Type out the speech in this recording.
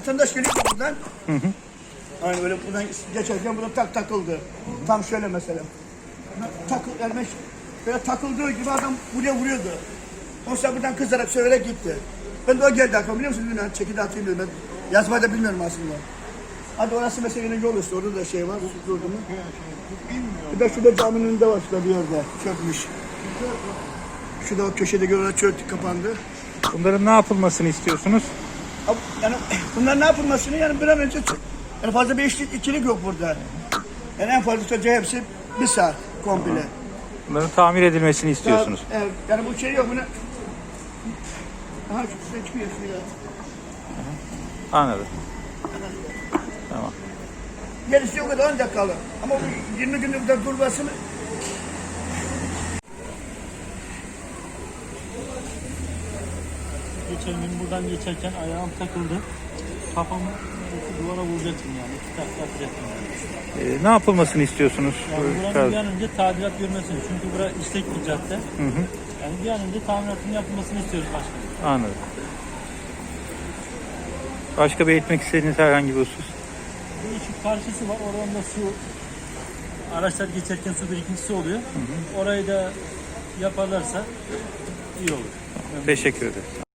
Vatandaş geliyor buradan. Aynı böyle buradan geçerken burada tak takıldı. Tam şöyle mesela. Takıl, ben böyle takıldığı gibi adam buraya vuruyordu. Oysa buradan kızarak söyleyerek gitti. Ben de o geldi aklıma biliyor musun? Bilmiyorum, çekide hatırlıyorum ben. Yazmayı da bilmiyorum aslında. Hadi orası mesela yine yol üstü. Orada da şey var. Durdu mu? Bir de şurada caminin önünde var şurada bir yerde. Çökmüş. Şurada o köşede görülen çöktü kapandı. Bunların ne yapılmasını istiyorsunuz? Yani bunlar ne yapılmasını yani bir an önce yani fazla bir işlik, ikilik yok burada. Yani en fazla sürece hepsi bir saat komple. Bunların tamir edilmesini istiyorsunuz. Ya, evet, yani bu şey yok bunu. Aha şu çıkıyor şuraya. Anladım. Tamam. Gerisi yok kadar ancak kalır. Ama bu 20 günlük de durmasını Geçen gün buradan geçerken ayağım takıldı. Kafamı duvara vuracaktım yani. İki takla atacaktım yani. Ee, ne yapılmasını istiyorsunuz? Yani buranın bir an önce tadilat görmesini. Çünkü bura işlek bir cadde. Yani bir an önce tamiratın yapılmasını istiyoruz başkanım. Anladım. Başka belirtmek istediğiniz herhangi bir husus? Bir şu karşısı var. Oradan da su araçlar geçerken su birikintisi oluyor. Orayı da yaparlarsa iyi olur. Teşekkür ederim.